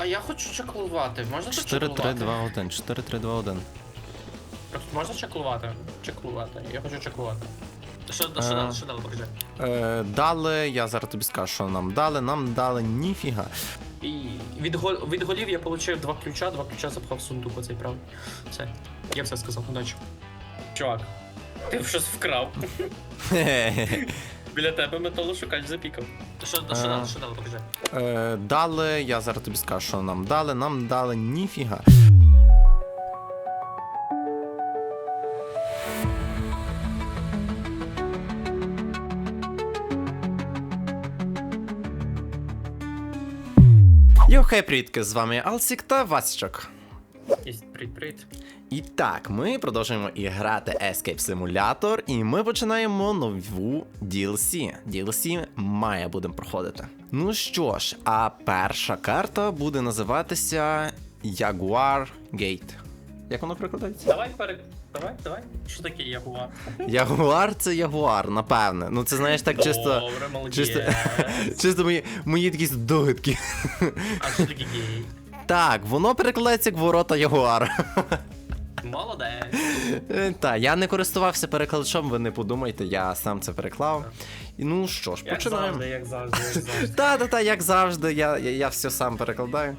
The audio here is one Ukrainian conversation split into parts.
А я хочу чеклувати. Можна тут 4, 3, чеклувати? 2, 1. 4, 3, 2, 1. Просто Можна чеклувати? Чеклувати. Я хочу чеклувати. Що, що Е. дали, що дали, покажи. Е, дали, я зараз тобі скажу, що нам дали. Нам дали ніфіга. І від, гол, від голів я отримав два ключа, два ключа запхав в сундук оцей правий. Все. Я все сказав, удачі. Чувак, ти щось вкрав. Біля тебе металошукач запікав. Що, що дали, що дали, покажи. Е, дали, я зараз тобі скажу, що нам дали. Нам дали ніфіга. Йо, хей, привітки, з вами Алсік та Васічок. Привіт, привіт. І так, ми продовжуємо і грати Escape Simulator, і ми починаємо нову DLC. DLC має будемо проходити. Ну що ж, а перша карта буде називатися Jaguar Gate. Як воно перекладається? Давай пере... Давай, давай. Що таке ягуар? Ягуар це ягуар, напевне. Ну це знаєш так чисто. Добре, молодець. Чисто, чисто мої, мої якісь догадки. А що таке гей? Так, воно перекладається як ворота Ягуар. Молодець. Так, я не користувався перекладачом, ви не подумайте, я сам це переклав. І ну що ж, Як починаємо. завжди, як завжди, як завжди. Та, та, та, як завжди, я, я, я все сам перекладаю.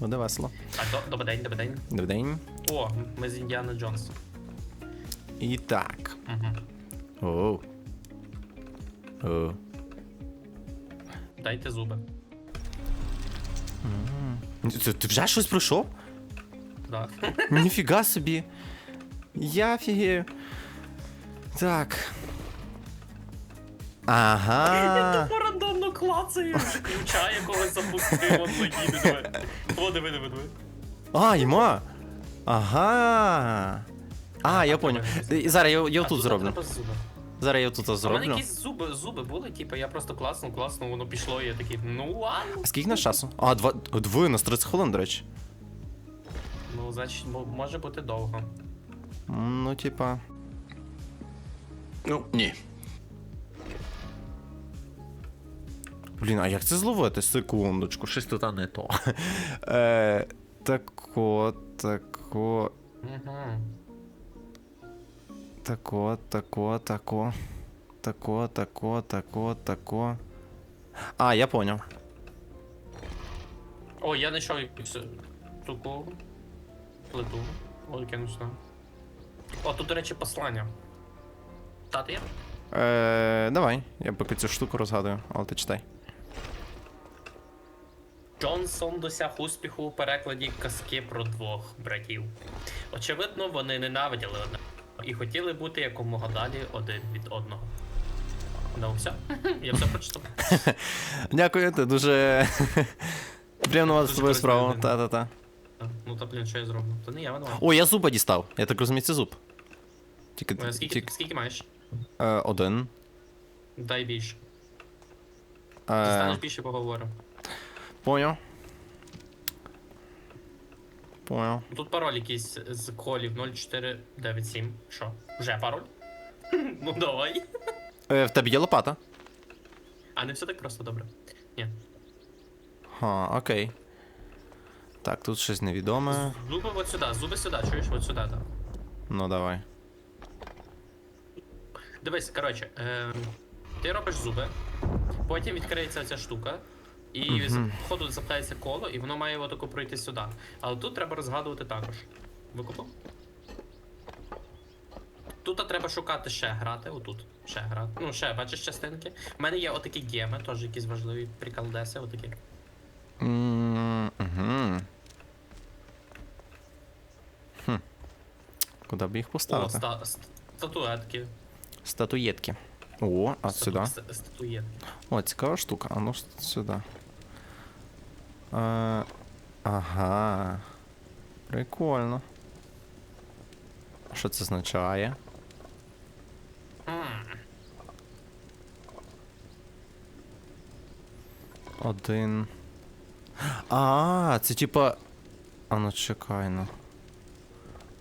Буде весело. Так, до- добрий день, добрий день. Добрий день. О, ми з Індіана Джонс. І так. Угу. Оу. Оу. Дайте зуби. Ти, ти вже щось пройшов? Да. Ніфіга собі. Я фігею. Так. Ага. Тупо рандомно клацаю. Ключа якогось запустив, он поїде. диви. О, диви, диви, диви. А, йма. Ага. А, я поняв. І Зараз я, тут зроблю. Зараз я тут А в мене якісь зуби, зуби були, типу, я просто класнув, класнув, воно пішло, і я такий, ну ладно. А скільки на часу? А, два. Двоє на 30 хвилин, до речі. Ну, значить, мо- може бути довго. Ну, типа. Ну, ні. Блін, а як це зловити? Секундочку, щось тут не то. Е, тако, тако, Угу. тако, тако, тако. Тако, тако, тако, тако. А, я поняв. О, я знайшов якусь таку плиту. О, кину сюди. О, тут, до речі, послання. Та ти є? Е, давай, я поки цю штуку розгадую, але ти читай. Джонсон досяг успіху у перекладі казки про двох братів. Очевидно, вони ненавиділи одне і хотіли бути якомога далі один від одного. Ну, все. Я все прочитав. Дякую, ти дуже. Приємно мати з тобою справу. корисна Ну та блін, що я зроблю? То не я винуват. О, я зуба дістав. Я так розумію, це зуб. Тільки, Е, Скільки, тільки скільки маєш? е, один. Дай більше. Е, Дістанеш більше поговоримо. поняв. Поняв. Тут пароль якийсь з колів 0497. Що? Вже пароль? ну давай. Е, в тебе є лопата? А не все так просто добре. Ні. Ха, окей. Так, тут щось невідоме. Зуби от сюди, зуби сюди, чуєш? От сюди, так. Ну давай. Дивись, коротше, е, ти робиш зуби, потім відкриється ця штука, і Мгм. з ходу запхається коло, і воно має отако пройти сюди. Але тут треба розгадувати також. Викупив? Тут треба шукати ще грати, отут. Ще грати. Ну, ще, бачиш частинки. У мене є отакі геми, теж якісь важливі приколдеси, отакі. Угу. Хм. Куди б їх О, ста, ст- статуетки. Статуєтки. О, а Стату- сюди. ст- Статуєтки. О, цікава штука. А ну ж сюди. Е, ага. Прикольно. А Що це означає? Один. А, це типа. А ну чекай ну.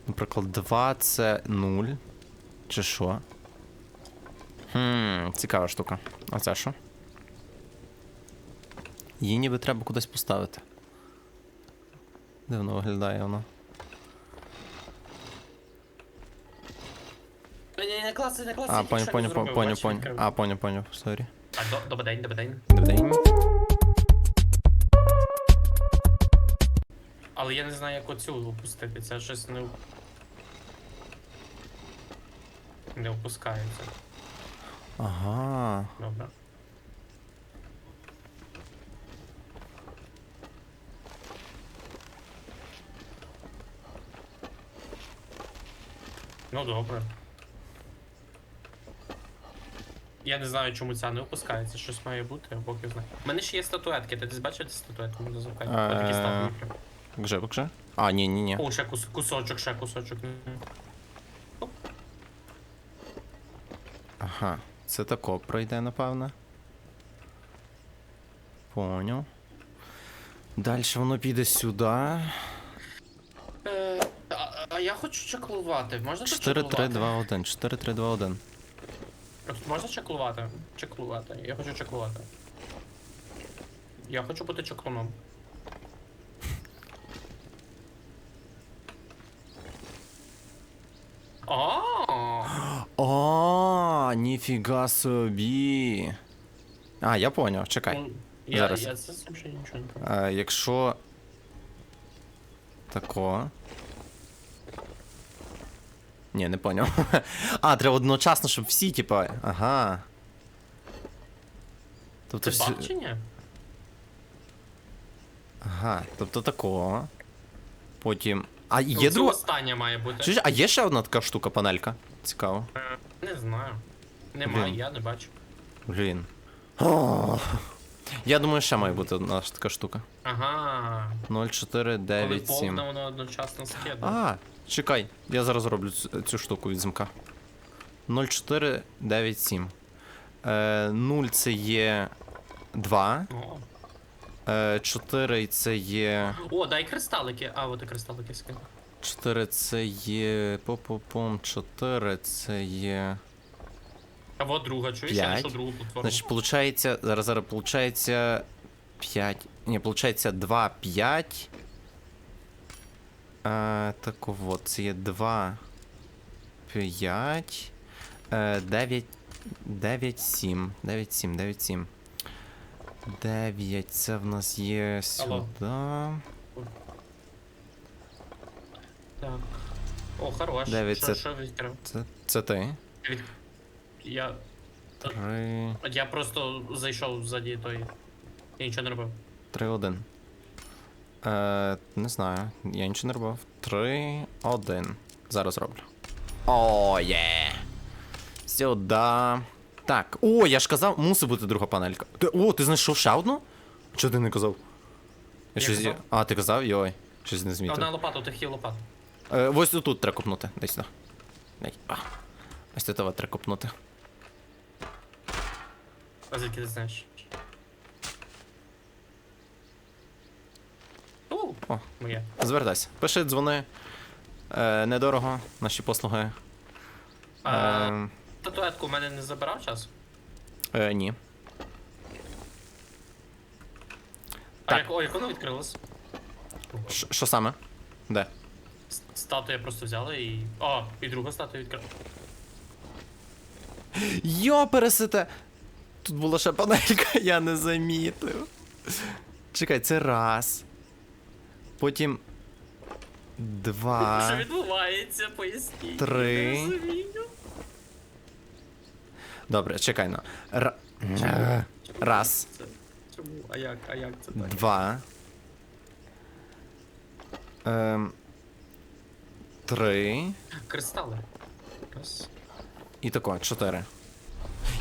Наприклад, 2 це 0. Чи що? Хм, цікава штука. А це що? Її ніби треба кудись поставити. Де воно виглядає? Ні, ні, не класи, не класи. А, поняв, поняв, поняв, поняв. А, поняв, поняв, сорі. Так, до- добрий день, добрий день. Добрий день. Але я не знаю, як оцю опустити. Це щось не. Не опускається. Ага. Добре. Ну добре. Я не знаю, чому ця не опускається, щось має бути, Бог його знає. У мене ще є статуетки, ти десь бачив ці статуетки? Можна запитати. Е, статуетки. Вже, вже? А, ні, ні, ні. О, ще кус, кусочок, ще кусочок. Ага. Це тако пройде, напевно. Поняв. Далі воно піде сюди. Е, а, а я хочу чеклувати. Можна тут 4, 3, чеклувати? 2, 1. 4, 3, 2, 1. От Можна чеклувати? Чеклувати. Я хочу чеклувати. Я хочу бути чеклуном. А, О, ніфіга собі. А, я поняв, чекай. ну, я, Зараз. я це ще нічого не пам'ятаю. А, якщо. Тако. Ні, не поняв. А, треба одночасно, щоб всі, типа. Ага. Тобто Це всі... баг чи ні? Ага, тобто тако. Потім. А Ну, є це друга. остання має бути. Чуєш, а є ще одна така штука, панелька? Цікаво. Е, Не знаю. Немає, я не бачу. Блін. О, Я думаю, ще має бути одна ж така штука. Ага. Коли 0497. повне воно одночасно скидає. А, чекай, я зараз зроблю цю, цю штуку від замка. 0497. Е, 0 це є 2. О. Е, 4 це є. О, дай кристалики. А, от і кристалики скину. 4 це є. По-по-пом. 4 це є. А от друга, чуєш? Я знайшов другу платформу. Значить, получається. Зараз зараз получається. 5. Ні, получається 2, 5. Е, так от, це є 2. 5. Е, 9. 9, 7. 9, 7, 9, 7. 9. Це в нас є сюди. Так. О, хорош. Дев'ять Що, це- що відкрив? Це, це ти. Від... Я... 3. Я просто зайшов ззаді той. Я нічого не робив. 3, 1. Е, не знаю. Я нічого не робив. 3, 1. Зараз роблю. О, є. Сюда. Так. О, я ж казав, мусить бути друга панелька. Ти, о, ти знайшов ще одну? Чого ти не казав? Я Я щось... казав. А, ти казав? Йой. Щось не змітив. Одна лопата, ти хіл лопат. Е, ось тут треба копнути. Дай сюди. Дай. А. Ось тут треба копнути. А звідки ти знаєш? О, О. моє. Звертайся. Пиши, дзвони. Е, недорого, наші послуги. А, Е, Татуетку у мене не забирав час? е, ні. А Так. як, о, як воно відкрилось? Ш- Що саме? Де? С- Статую я просто взяла і. О, і друга статуя відкрила. Йо, пересите! Тут була ще панелька, я не замітив. Чекай, це раз. Потім. Два. Що відбувається, поясніть. Три. Не розумію. Добре, чекай ну. Ра... Е, Раз. Це- Чому? А як? А як це так? Два. Ем... Три. Кристали. Раз. І тако, чотири.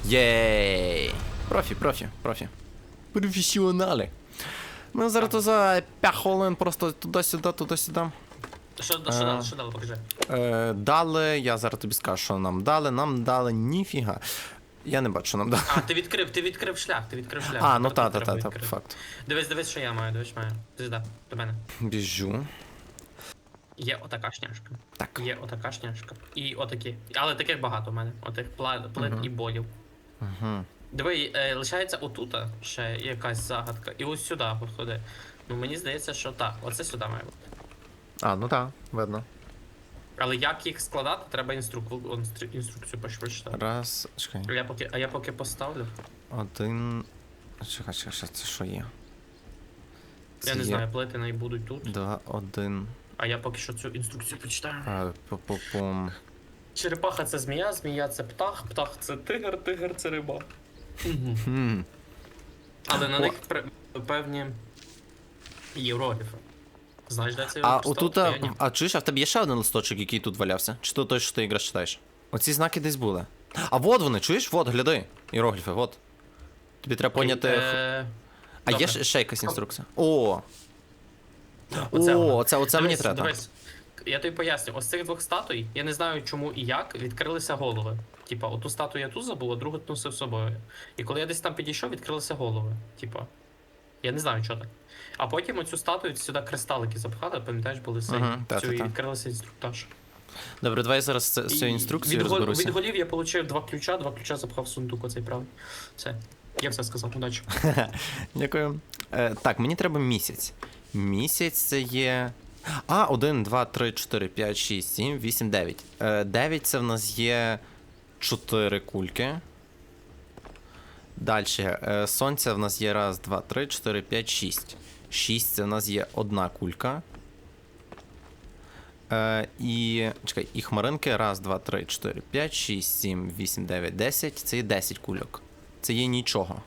Єй! Профі, профі, профі. Професіонали. Ми зараз за 5 хвилин просто туди-сюди, туди-сюди. Що, що А. дали, що дали, покажи. Е, дали, я зараз тобі скажу, що нам дали. Нам дали ніфіга. Я не бачу, що нам дали. А, ти відкрив, ти відкрив шлях, ти відкрив шлях. А, ну Тепер та, та, та, та, по факту. Дивись, дивись, що я маю, дивись, що маю. Ти до мене. Біжу. Є отака шняшка. Так. Є отака шняшка. І отакі. Але таких багато в мене. Отих Мгм. і болів. Угу. Диви, е, лишається отута ще якась загадка. І ось сюди походи. Ну мені здається, що так, оце сюди має бути. А, ну так, видно. Але як їх складати, треба інструк... інструкцію почитати. Раз. Чекай. Я поки, а я поки поставлю. Один. Чекай, чекай, чекай, це що є? Я не є знаю, плити не будуть тут. Два, один. А я поки що цю інструкцію почитаю. А, пу-пу-пум. Черепаха це змія, змія це птах, птах це тигр, тигр це риба. Мгм. Але на них певні єврогліфи. Знаєш, де це А отут, а, Я ні. а чуєш, а в тебе є ще один листочок, який тут валявся? Чи то той, що ти якраз читаєш? Оці знаки десь були. А вот вони, чуєш? Вот, гляди. Іерогліфи, вот. Тобі треба поняти. Е, А є добре. ще, ще якась інструкція? О! Оце О, воно. оце, оце мені Дивись, треба. дивись. Я тобі поясню, ось цих двох статуй, я не знаю чому і як, відкрилися голови. Типа, оту статую я тут забув, а другу носив з собою. І коли я десь там підійшов, відкрилися голови. Типа. Я не знаю, що так. А потім оцю статую сюди кристалики запхали, пам'ятаєш, були сині. Мгм, та, Цю, та, і відкрилися інструктаж. Добре, давай зараз з з цією інструкцією від, гол- розберуся. Від голів я отримав два ключа, два ключа запхав в сундук оцей правий. Все. Я все сказав, удачі. Дякую. Е, так, мені треба місяць. Місяць це є. А, 1, 2, 3, 4, 5, 6, 7, 8, 9. Е, 9 це в нас є 4 кульки. Далі. Е, сонця в нас є 1, 2, 3, 4, 5, 6. 6 це в нас є одна кулька. Е, і. Чекай, і хмаринки 1, 2, 3, 4, 5, 6, 7, 8, 9, 10. Це є 10 кульок. Це є нічого.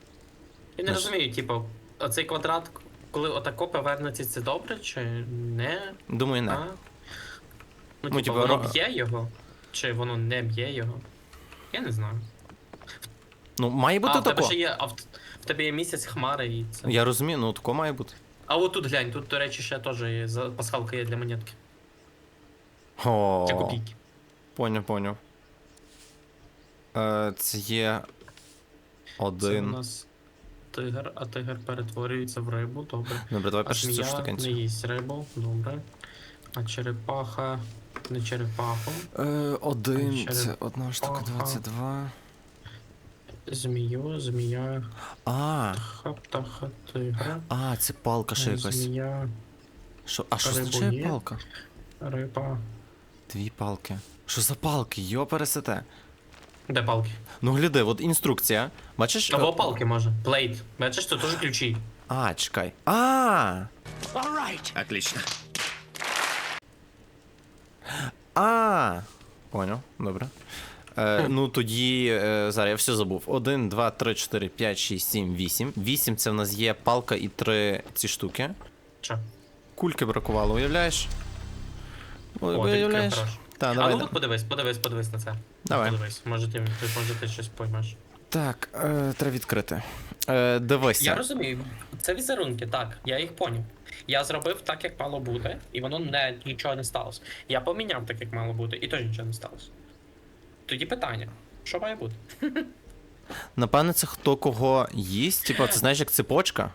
Я не Наш- розумію, типу, оцей квадрат, коли отако повернеться, це добре чи не? Думаю, не. А? Ну, Ну, типу, типу, воно ро- б'є його, чи воно не б'є його. Я не знаю. Ну, має бути а, в тебе ще є, а в, в тебе є місяць хмари і це. Я розумію, ну тако має бути. А от тут глянь, тут, до речі, ще теж є за- пасхалка є для монетки. О, копійки. поняв, поняв. Е, це є Це у один. нас тигр, а тигр перетворюється в рибу, добре. Добре, давай перше цю змія не їсть рибу, добре. А черепаха не черепаху. Е, один, Ще це одна штука, Ага. 22. Змію, змія, А, птаха, птаха, тигра. а, це палка ще якась. Змія, Що, а що означає палка? риба. Дві палки. Що за палки? Йо пересете. Де палки? Ну гляди, от інструкція. Бачиш? Або е, палки може. Плейт. Бачиш, це теж ключі. А, чекай. А! Отлично. А. Поняв, добре. Е, ну тоді е, зараз я все забув. 1, 2, 3, 4, 5, 6, 7, 8. 8 це в нас є палка і три ці штуки. Що? Кульки бракувало, уявляєш? Ой, О, ти уявляєш? Хорош. Так, а ну от подивись, подивись, подивись на це. Давай. Подивись, може ти, ти, може ти щось поймеш. Так, е, треба відкрити. Е, дивися. Я розумію, це візерунки, так, я їх поняв. Я зробив так, як мало бути, і воно не, нічого не сталося. Я поміняв так, як мало бути, і теж нічого не сталося. Тоді питання: що має бути? Напевно, це хто кого їсть. Типа, це знаєш, як цепочка.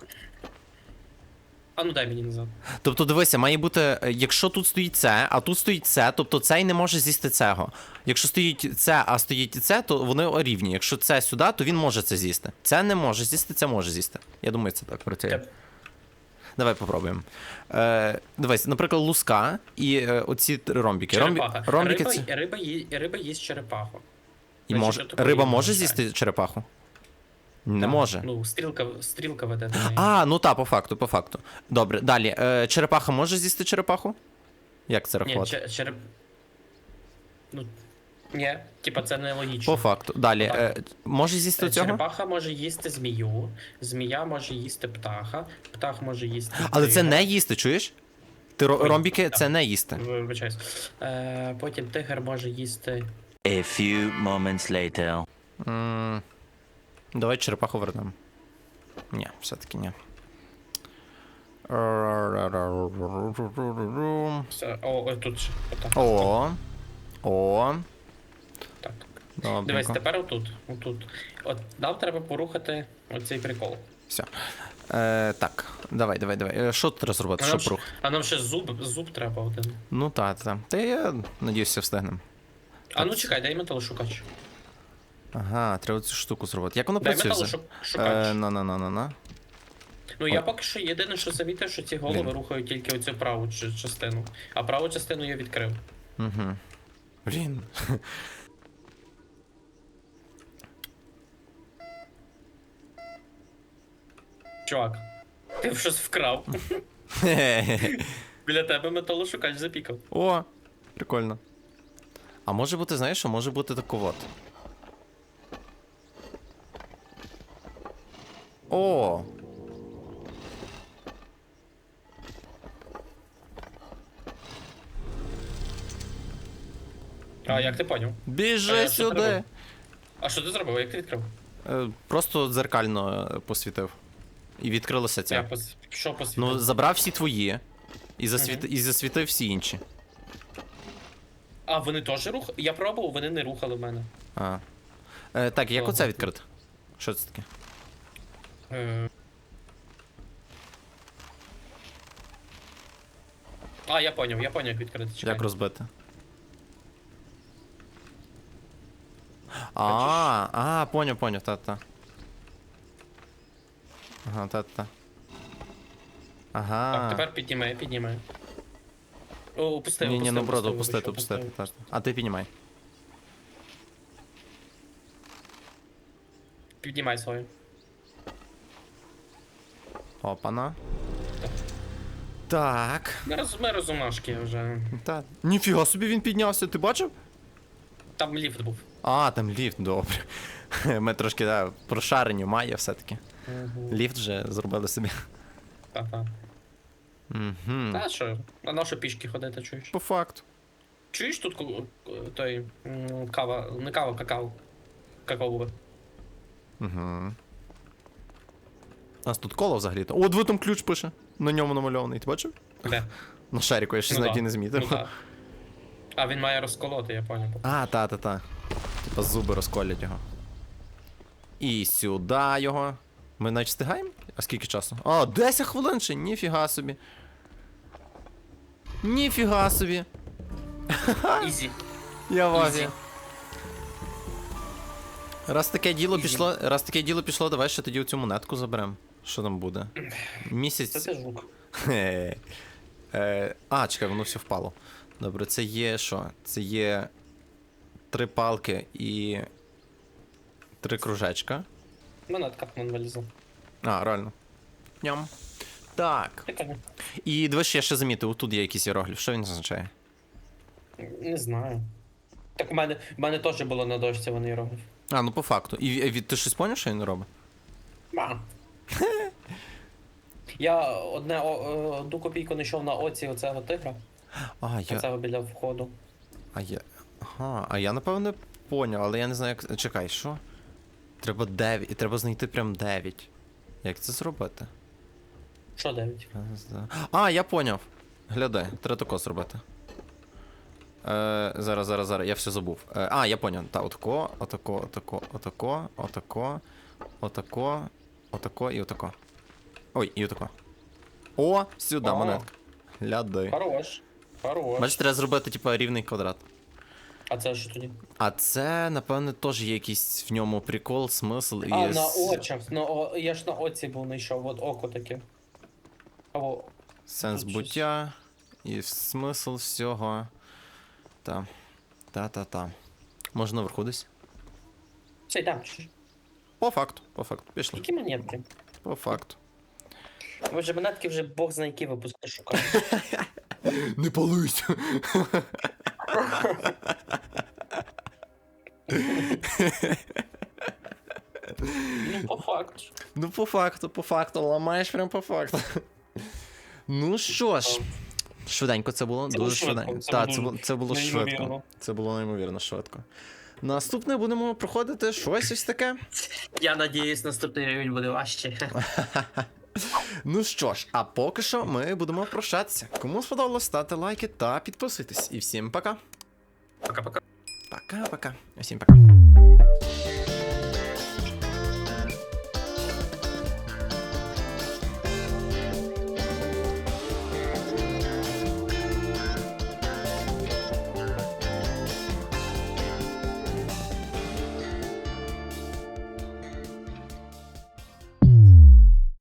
А ну дай мені назад. Тобто, дивися, має бути, е, якщо тут стоїть це, а тут стоїть це, тобто цей не може з'їсти цього. Якщо стоїть це, а стоїть це, то вони рівні. Якщо це сюди, то він може це з'їсти. Це не може з'їсти, це може з'їсти. Я думаю, це так працює. Теп. Давай попробуємо. Е, дивись, наприклад, луска і е, оці ромбіки. Ромбі... Черепаха. Ромбіки риба, це... риба, ї, риба їсть черепаху. І Значить, що Риба може з'їсти черепаху? Не Так, може. Ну, стрілка, стрілка веде до неї. А, ну та, по факту, по факту. Добре, далі. Е, черепаха може з'їсти черепаху? Як це Ні, рахувати? че- череп... Ну, ні, типа це не логічно. По факту. Далі. Так. Е, може з'їсти Е, цього? Черепаха може їсти змію, змія може їсти птаха, птах може їсти. Але це тигра. не їсти, чуєш? Ти ро- Ой, ромбіки так. це не їсти. Вибачаюсь. Е, потім тигр може їсти. A few moments later. М, Давай черепаху вернемо. Ні, все-таки ні. Все, О, тут ще. Отак. О. О. Так. Добренько. Дивись, тепер отут. Отут. От нам треба порухати оцей прикол. Все. Е, так, давай, давай, давай. Е, Що тут треба зробити? А Що нам, ще, а нам ще зуб, зуб треба один. Ну так, так. Та я надіюсь, все встигнемо. А ну чекай, дай металошукач. Ага, треба цю штуку зробити. Як воно Дай працює? взагалі? металошукач. Е, на на на на на Ну я поки що єдине, що замітив, що ці голови Блін. рухають тільки оцю праву ч- частину. А праву частину я відкрив. Угу. Блін. Чувак, ти щось вкрав. Біля тебе металошукач запікав. О, прикольно. А може бути, знаєш, що може бути тако от. О! А як ти поняв? Біжи А що сюди! А що ти зробив? Як ти відкрив? Е, Просто дзеркально е, посвітив. І відкрилося Я пос... що посвітив? Ну, забрав всі твої. І, засвіт... і засвітив всі інші. А вони теж рух? Я пробував, вони не рухали в мене. А. Е, так, як Ого. оце відкрити? Що це таке? Е... А, я поняв, я поняв, як відкрити. Чекай. Як розбити? А, а, поняв, поняв, та-та. Ага, та-та. Ага. Так, тепер піднімай, піднімай. О, опустив, Ні, ні, ну опустив, опустити, опустити. та. А ти піднімай. Піднімай свою. Опана. Так. Так. Ми, розумашки вже. Та. Ніфіга собі він піднявся, ти бачив? Там ліфт був. А, там ліфт, добре. Ми трошки, да, прошарені має все-таки. Ліфт вже зробили собі. Та-та. Угу. Та що, на нашу пішки ходити, чуєш? По факту. Чуєш тут той кава, не кава, какао. Какао. Угу. У нас тут коло взагалі-то. О, диви там ключ пише. На ньому намальований, ти бачив? Де? На шаріку, я щось Ну да. не змітив. Ну. А він має розколоти, я поняв. А, та-та-та. Типа зуби розколять його. І сюди його. Ми навіть встигаємо? А скільки часу? А, 10 хвилин ще, ніфіга собі. Ніфіга собі. Ізі. Я в Ізі. вагі. Раз таке діло Ізі. пішло, раз таке діло пішло, давай ще тоді цю монетку заберемо. Що там буде? Місяць. ти жук. Хе. Е, а, чекай, воно все впало. Добре, це є що? Це є три палки і. Три кружечка. Монетка вон вилізла. А, реально. Ням. Так. І дивись, я ще замітив, тут є якийсь іерогліф. Що він означає? Не знаю. Так у мене, в мене теж було на дошці вони робив. А, ну по факту. І і- ти щось поняв, що він робить? Ма. Я одне о, о, одну копійку знайшов на оці оцього тигра, А, я. оцього біля входу. А я. Ага, а я напевне поняв, але я не знаю, як. Чекай, що? Треба 9. І треба знайти прям 9. Як це зробити? Що дев'ять? Раз, два. А, я поняв. Глядай, треба тако зробити. Е, зараз, зараз, зараз, я все забув. Е, а, я поняв. Та, отако, отако, отако, отако, отако, отако, отако і отако. Ой, і отако. О, сюди, О. монетка. Глядай. Хорош. Хорош. Бачиш, треба зробити, типа, рівний квадрат. А це що тоді? А це, напевне, теж є якийсь в ньому прикол, смисл і. А, на с- очах. На, о, я ж на оці був знайшов, от око таке. Або. Сенс Тут щось. буття і смисл всього. Та. Та-та-та. Можна вверху десь? Все, йдемо. По факту, по факту. Пішли. Які монетки? По факту. Вже монетки вже бог знає які випуски шукають. Не полуйся. Ну, по факту. Ну, по факту, по факту, ламаєш прям по факту. Ну що ж, швиденько це було, Це дуже швидко, швиденько. це було це було, це було швидко. Це було неймовірно швидко. Наступне будемо проходити щось ось таке. Я надіюсь, наступний рівень буде важче. Ну що ж, а поки що ми будемо прощатися. Кому сподобалось, ставте лайки та підписуйтесь. І всім пока. Пока-пока. Пока-пока. Всім пока.